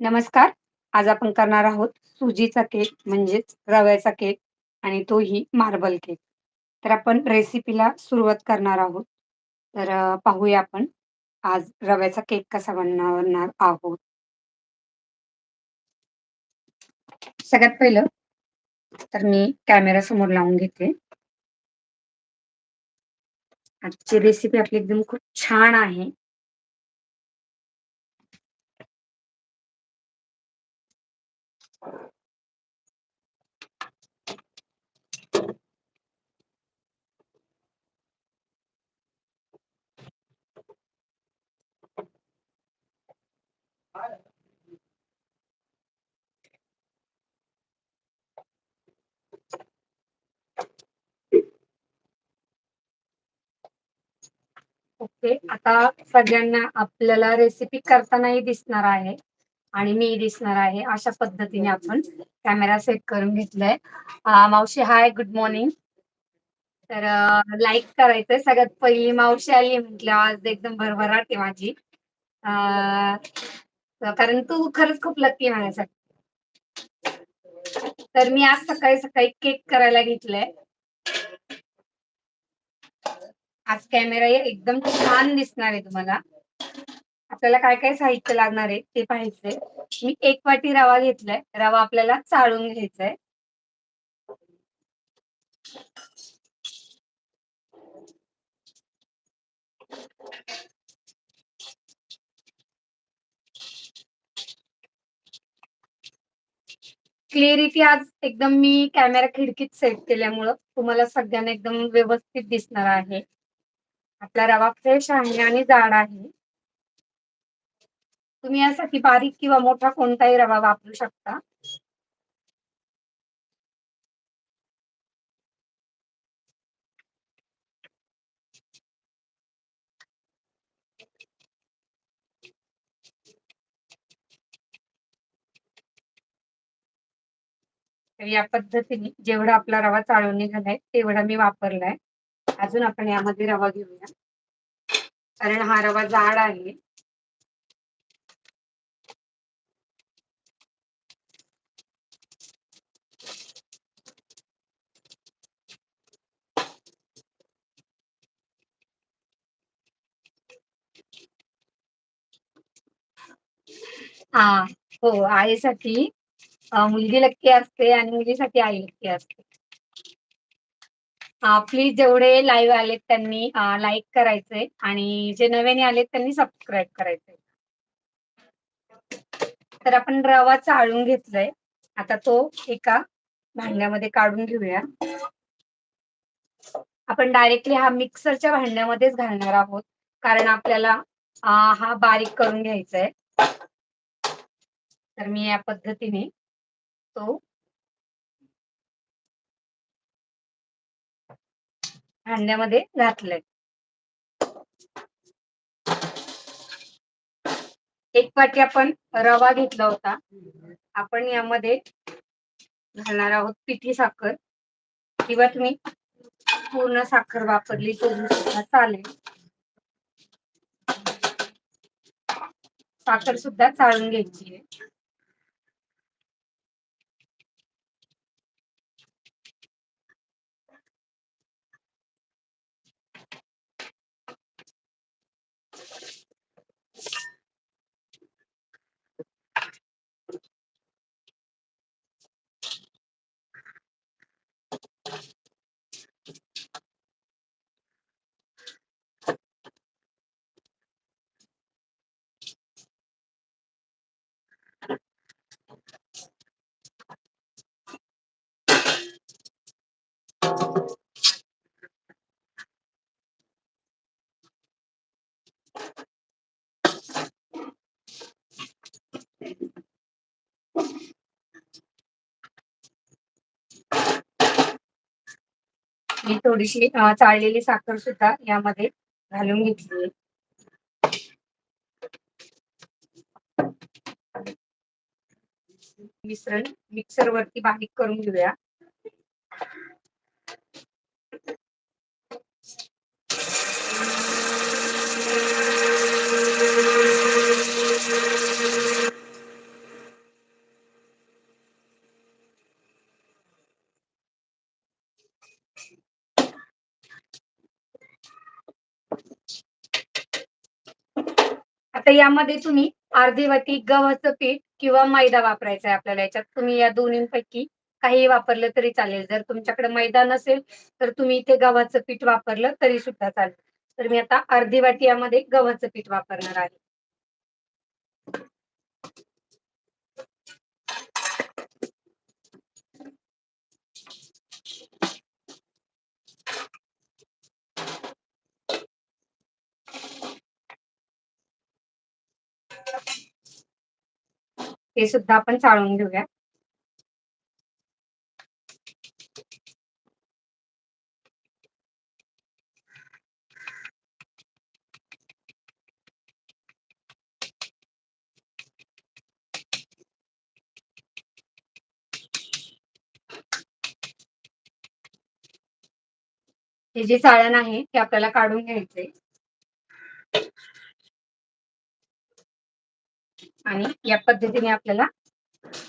नमस्कार. आज आपण करणार आहोत सुजीचा केक म्हणजेच रव्याचा केक आणि तोही मार्बल केक. तर आपण रेसिपीला सुरुवात करणार आहोत. तर पाहूया आपण आज रव्याचा केक कसा बनवणार आहोत. सगळ्यात पहिलं तर मी कॅमेरा समोर लावून घेते. आजची रेसिपी आपली एकदम खूप छान आहे. ओके. आता सगळ्यांना आपल्याला रेसिपी करतानाही दिसणार आहे आणि मी दिसणार आहे. अशा पद्धतीने आपण कॅमेरा सेट करून घेतलाय. मावशी हाय, गुड मॉर्निंग. तर लाईक करायचंय. सगळ्यात पहिली मावशी आली म्हटलं आज एकदम भरभराट आहे माझी. कारण तू खरंच खूप लकी माझ्यासाठी. तर मी आज सकाळी-सकाळी केक करायला घेतलाय. आज कॅमेरा एकदम छान दिसणार आहे तुम्हाला. आपल्याला काय-काय साहित्य लागणार आहे ते पाहायचंय. मी एक वाटी रवा घेतलाय. रवा आपल्याला चाळून घ्यायचा आहे. क्लिअरिटी आज एकदम मी कॅमेरा खिडकीत सेट केल्यामुळं तुम्हाला सगळ्यांना एकदम व्यवस्थित दिसणार आहे. आपला रवा फ्रेश आहे आणि जाड आहे. तुम्ही यासाठी बारीक किंवा मोठा कोणताही रवा वापरू शकता. या पद्धतीने जेवढा आपला रवा चाळून निघालाय तेवढा मी वापरलाय. अजून आपण यामध्ये रवा घेऊया. कारण हा रवा जाड आहे. हा हो, आईसाठी मुलगी लक्की असते आणि मुलीसाठी आई लक्की असते. प्लीज जेवढे लाईव्ह आलेत त्यांनी लाईक करायचंय आणि जे नव्याने आलेत त्यांनी सबस्क्राईब करायचंय. तर आपण रवा चाळून घेतलाय. आता तो एका भांड्यामध्ये काढून घेऊया. आपण डायरेक्टली हा मिक्सरच्या भांड्यामध्येच घालणार आहोत. कारण आपल्याला हा बारीक करून घ्यायचा आहे. तर मी या पद्धतीने तो भांड्यामध्ये घातलंय. एक वाटी आपण रवा घेतला होता. आपण यामध्ये घालणार आहोत पिठी साखर किंवा तुम्ही पूर्ण साखर वापरली तरी सुद्धा चालेल. साखर सुद्धा चाळून घ्यायची आहे. मी थोडीशी चाळलेली साखर सुद्धा यामध्ये घालून घेतली मिश्रण मिक्सर वरती बारीक करून घेऊया. यामध्ये तुम्ही अर्धेवती गव्हाचं पीठ किंवा मैदा वापरायचा आहे आपल्याला याच्यात. तुम्ही या दोन्हीपैकी काही वापरलं तरी चालेल. जर तुमच्याकडे मैदा नसेल तर तुम्ही इथे गव्हाचं पीठ वापरलं तरी सुद्धा चालेल. तर मी आता अर्धी वाटी यामध्ये गव्हाचं पीठ वापरणार आहे. ते सुद्धा आपण चाळून घेऊया. हे जे चाळण आहे ते आपल्याला काढून घ्यायचे आणि या पद्धतीने आपल्याला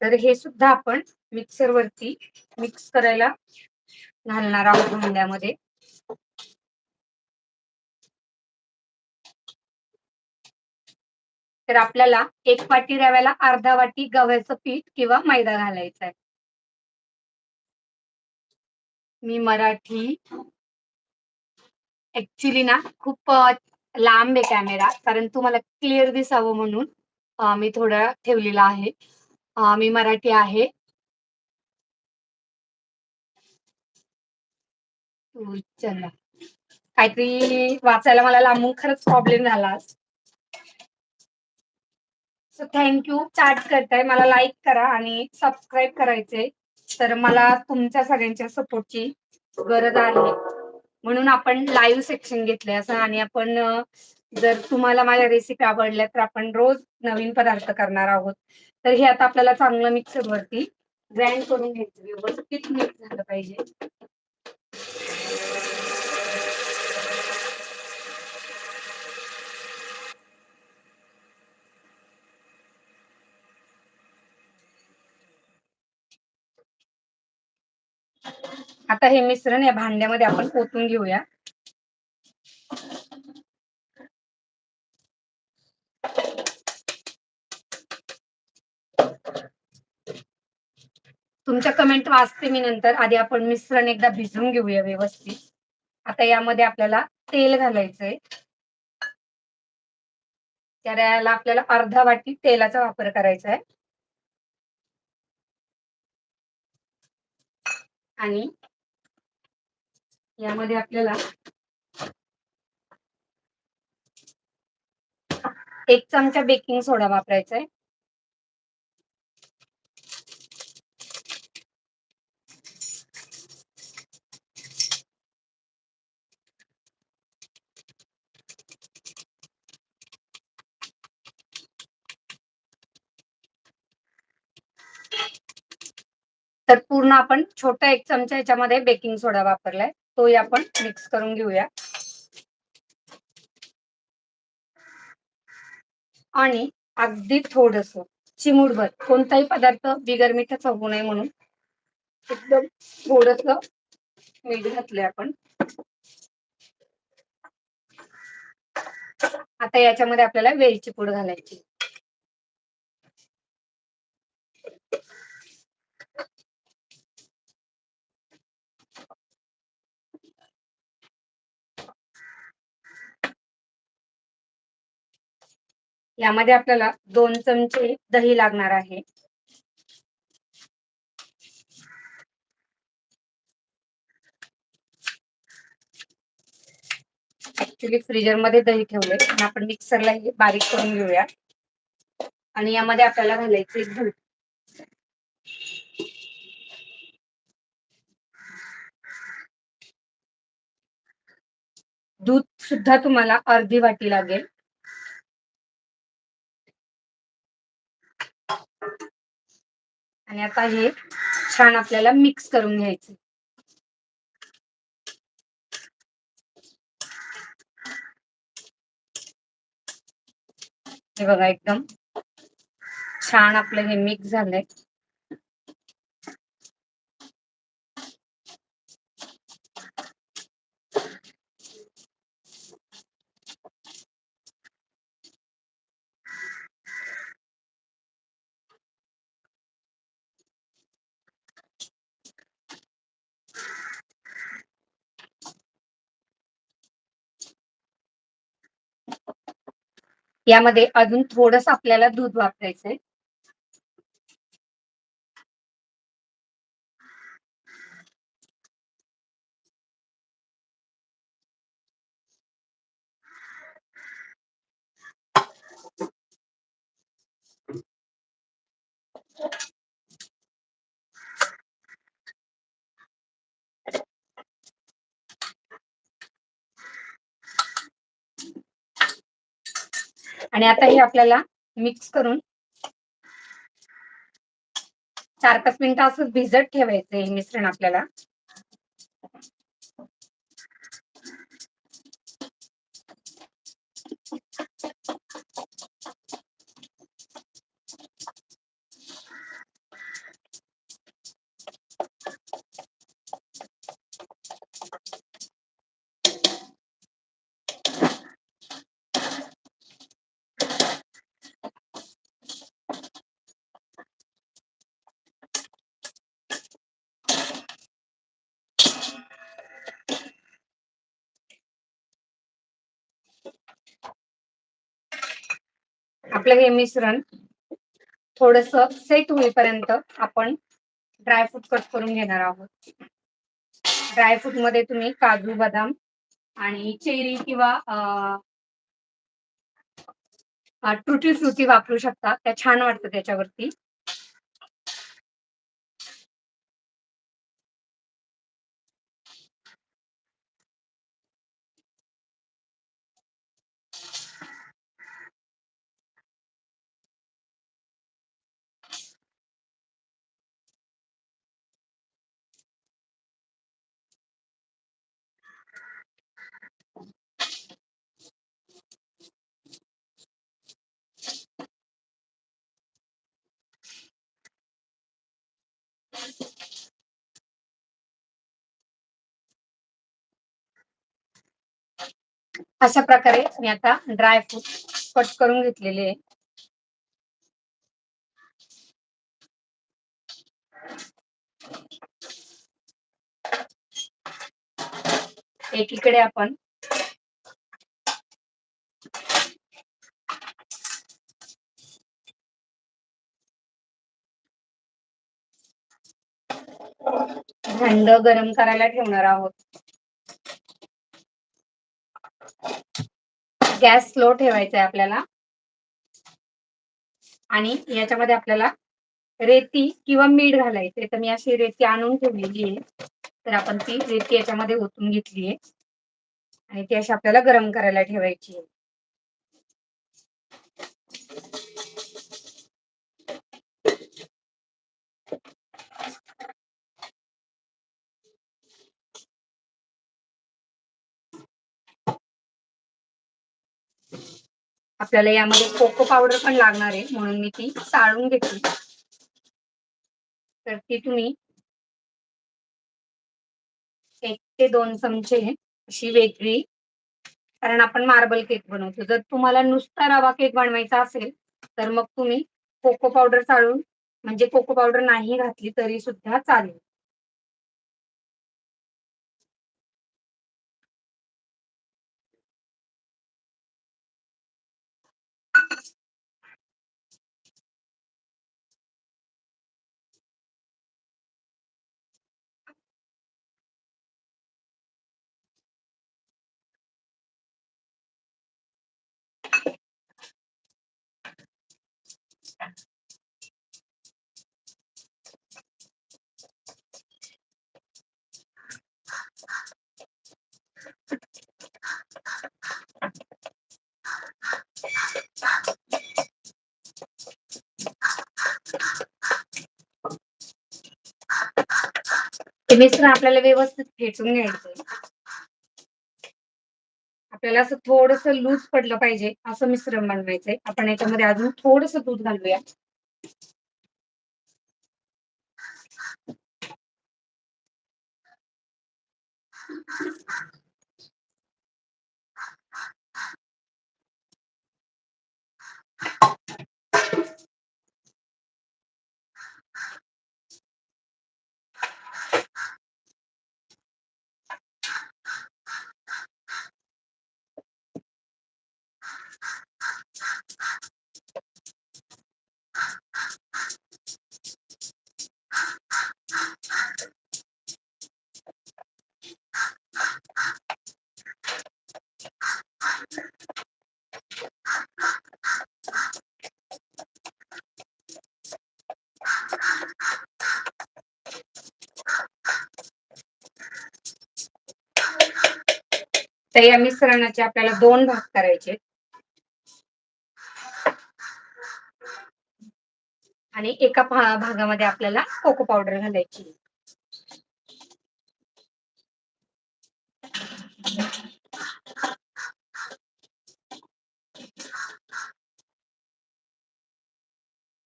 तर हे सुद्धा आपण मिक्सर वरती मिक्स करायला घालणार आहोत भांड्यामध्ये. तर आपल्याला एक वाटी रव्याला अर्धा वाटी गव्हाचं पीठ किंवा मैदा घालायचा आहे. मी मराठी ऍक्च्युली ना खूप लांब आहे कॅमेरा कारण तुम्हाला क्लिअर दिसावं म्हणून मी थोडा ठेवलेला आहे. मी मराठी आहे. चला. काहीतरी वाचायला मला लांबून खरंच प्रॉब्लेम झाला सो थँक्यू चार्ट करताय. मला लाईक करा आणि सबस्क्राईब करायचे तर मला तुमच्या सगळ्यांच्या सपोर्टची गरज आहे. म्हणून आपण लाईव्ह सेक्शन घेतलंय असं आणि आपण जर तुम्हाला माझ्या रेसिपी आवडल्या तर आपण रोज नवीन पदार्थ करणार आहोत. तर हे आता आपल्याला चांगलं मिक्सर वरती ग्राइंड करून घ्यायचं. व्यवस्थित मिक्स झालं पाहिजे. आता हे मिश्रण या भांड्यामध्ये आपण ओतून घेऊया. तुमच्या कमेंट वाचते मी नंतर. आधी आपण मिश्रण एकदा भिजवून घेऊया व्यवस्थित. आता यामध्ये आपल्याला तेल घालायचंय. त्याला आपल्याला अर्धा वाटी तेलाचा वापर करायचा आहे. आणि यामध्ये आपल्याला एक चमचा बेकिंग सोडा वापरायचा आहे तर पूर्ण आपण छोटा एक चमचा याच्यामध्ये बेकिंग सोडा वापरलाय. तोही आपण मिक्स करून घेऊया. आणि अगदी थोडस चिमूडभर कोणताही पदार्थ बिगर मिठाचा होऊ नये म्हणून एकदम थोडस मीठ घातलंय आपण. आता याच्यामध्ये आपल्याला वेलची पूड घालायची. यामध्ये आपल्याला दोन चमचे दही लागणार आहे. ऍक्च्युली फ्रीजरमध्ये दही ठेवले आणि आपण मिक्सरला हे बारीक करून घेऊया. आणि यामध्ये आपल्याला घालायचे दूध दूध सुद्धा तुम्हाला अर्धी वाटी लागेल. आणि आता हे छान आपल्याला मिक्स करून घ्यायचं हे बघा एकदम छान आपलं हे मिक्स झालंय. यामध्ये अजून थोडस आपल्याला दूध वापरायचंय. आणि आता हे आपल्याला मिक्स करून चार पाच मिनिटं असं भिजत ठेवायचं हे मिश्रण आपल्याला. आपलं हे मिश्रण थोडस सेट होईपर्यंत आपण ड्रायफ्रूट कट करून घेणार आहोत. ड्रायफ्रूटमध्ये तुम्ही काजू बदाम आणि चेरी किंवा ट्रुटी फ्रुटी वापरू शकता. त्या छान वाटतं त्याच्यावरती. अशा प्रकारे मी आता ड्रायफ्रूट कट करून घेतलेले आहे. एकीकडे आपण भांड गरम करायला ठेवणार आहोत. गॅस स्लो ठेवायचा आहे आपल्याला. आणि याच्यामध्ये आपल्याला रेती किंवा मीठ घालायचंय. तर मी अशी रेती आणून ठेवलेली आहे. तर आपण ती रेती याच्यामध्ये ओतून घेतली आहे आणि ती अशी आपल्याला गरम करायला ठेवायची आहे. आपल्याला यामध्ये कोको पावडर पण लागणार आहे म्हणून मी ती साळून घेतली. तर ती तुम्ही एक ते दोन चमचे अशी वेगळी कारण आपण मार्बल केक बनवतो. जर तुम्हाला नुसता रवा केक बनवायचा असेल तर मग तुम्ही कोको पावडर चाळून म्हणजे कोको पावडर नाही घातली तरी सुद्धा चालेल. हे मिश्रण आपल्याला व्यवस्थित खेचून घ्यायचं आपल्याला असं थोडस लूज पडलं पाहिजे असं मिश्रण बनवायचंय. आपण याच्यामध्ये अजून थोडस दूध घालूया. तर या मिश्रणाचे आपल्याला दोन भाग करायचे आणि एका भागामध्ये आपल्याला कोको पावडर घालायची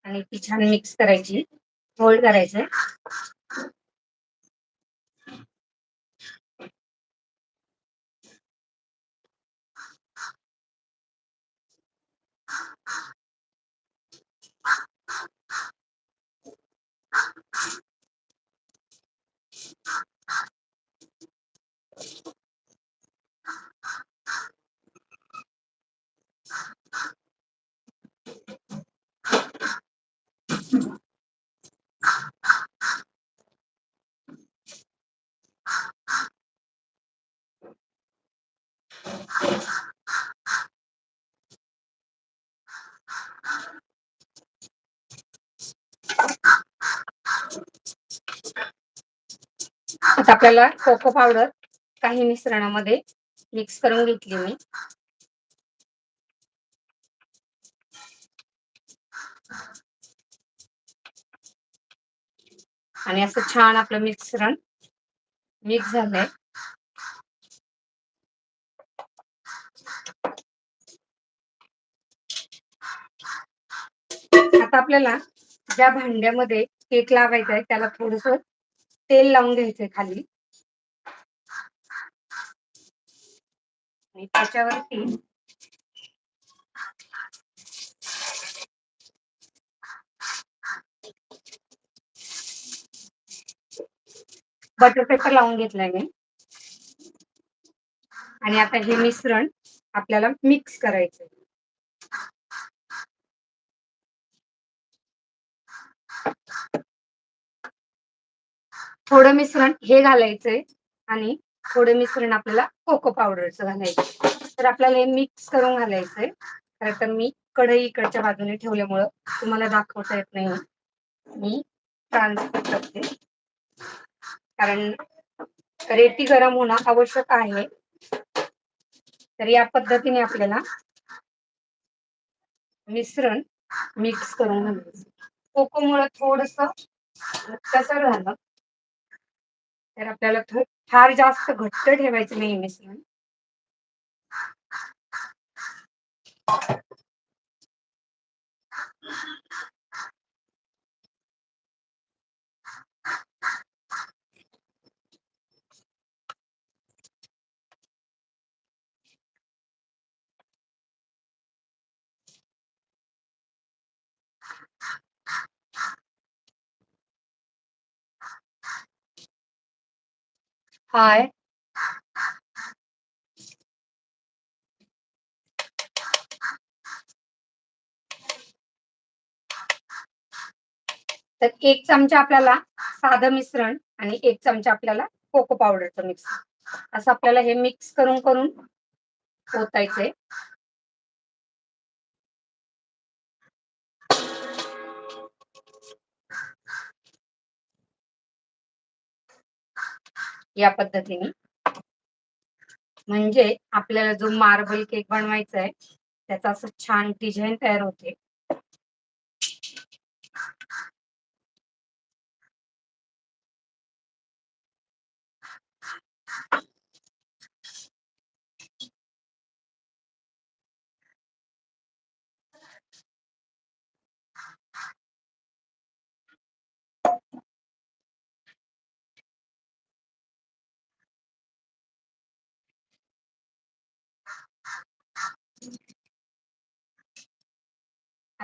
आणि ती छान मिक्स करायची. फोल्ड करायचंय आता आपल्याला कोको पावडर काही मिश्रणामध्ये मिक्स करून घेतली मी. आणि असं छान आपलं मिश्रण मिक्स झालंय. आता आपल्याला ज्या भांड्यामध्ये केक लावायचा आहे त्याला थोडस तेल लावून घ्यायचंय खाली. आणि त्याच्यावरती बटर पेपर लावून घेतलाय मी. आणि आता हे मिश्रण आपल्याला मिक्स करायचंय. थोडं मिश्रण हे घालायचंय आणि थोडं मिश्रण आपल्याला कोको पावडरचं घालायचं तर आपल्याला हे मिक्स करून घालायचंय. खरं तर मी कढई इकडच्या बाजूने ठेवल्यामुळं तुम्हाला दाखवता येत नाही. मी ट्रान्सफर करते. कारण रेती गरम होणं आवश्यक आहे. तर या पद्धतीने आपल्याला मिश्रण मिक्स करून घालायचं. कोको मुळे थोडस कसं झालं तर आपल्याला थो- फार जास्त घट्ट ठेवायचं नाही मिश्रण हाय तर एक चमचा आपल्याला साधं मिश्रण आणि एक चमचा आपल्याला कोको पावडरचं मिक्स असं आपल्याला हे मिक्स करून करून ओतायचंय. या पद्धतीने. म्हणजे आपल्याला जो मार्बल केक बनवायचा आहे त्याचा असं छान डिझाईन तयार होते.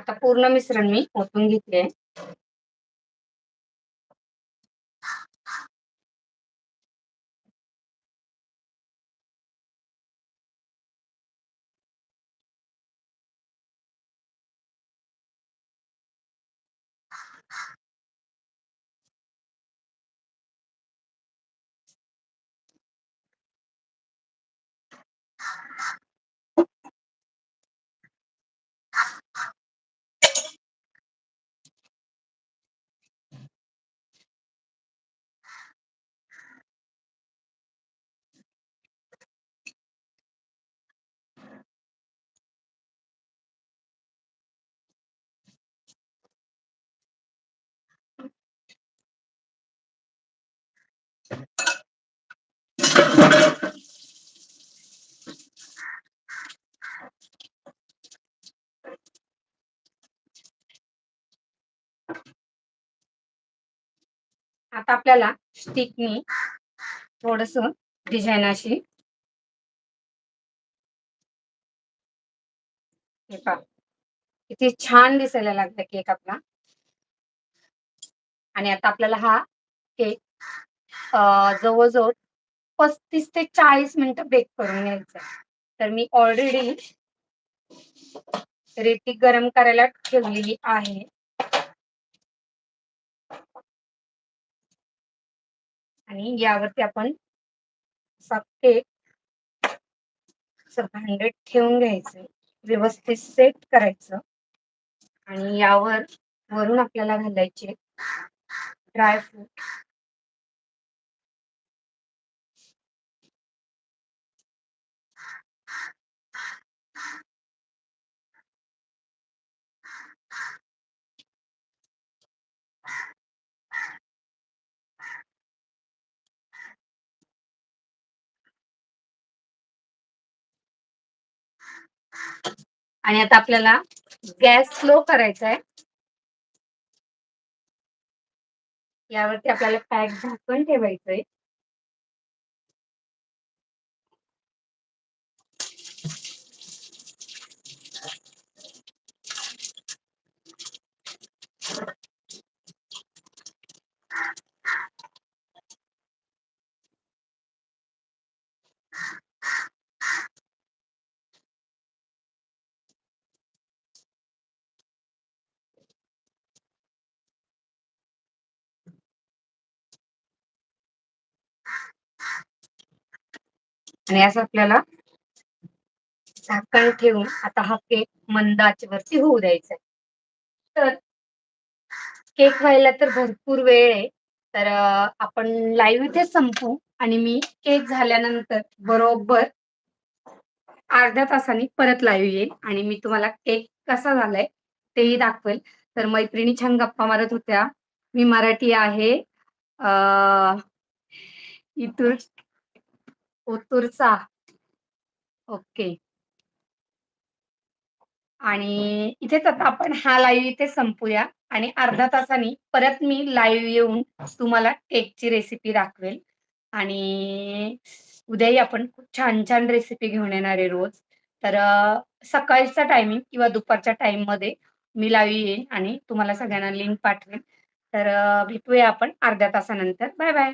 आता पूर्ण मिश्रण मी ओतून घेतले आता आपल्याला स्टिकनी थोडस डिझाईन अशी किती छान दिसायला लागला केक आपला. आणि आता आपल्याला हा केक जवळजवळ पस्तीस ते चाळीस मिनिटं बेक करून घ्यायचा तर मी ऑलरेडी रेती गरम करायला ठेवलेली आहे. आणि यावरती आपण असा केक ठेवून घ्यायचं. व्यवस्थित सेट करायचं. आणि यावर वरून आपल्याला घालायचे ड्रायफ्रूट आणि आता आपल्याला गॅस स्लो करायचा आहे यावरती आपल्याला पॅक झाकून ठेवायचंय. आणि असं आपल्याला झाकण ठेवून आता हा केक मंद आचेवरती होऊ द्यायचा तर केक व्हायला तर भरपूर वेळ आहे. तर आपण लाईव्ह इथे संपू आणि मी केक झाल्यानंतर बरोबर अर्ध्या तासाने परत लाईव्ह येईल आणि मी तुम्हाला केक कसा झालाय तेही दाखवेल. तर मैत्रिणी छान गप्पा मारत होत्या. मी मराठी आहे. इथून ओतूरचा. ओके. आणि इथेच आता आपण हा लाईव्ह इथे संपूया आणि अर्धा तासांनी परत मी लाईव्ह येऊन तुम्हाला केकची रेसिपी दाखवेल. आणि उद्याही आपण खूप छान छान रेसिपी घेऊन येणार आहे रोज. तर सकाळचा टायमिंग किंवा दुपारच्या टाइममध्ये मी लाईव्ह येईन आणि तुम्हाला सगळ्यांना लिंक पाठवेन. तर भेटूया आपण अर्ध्या तासानंतर. Bye bye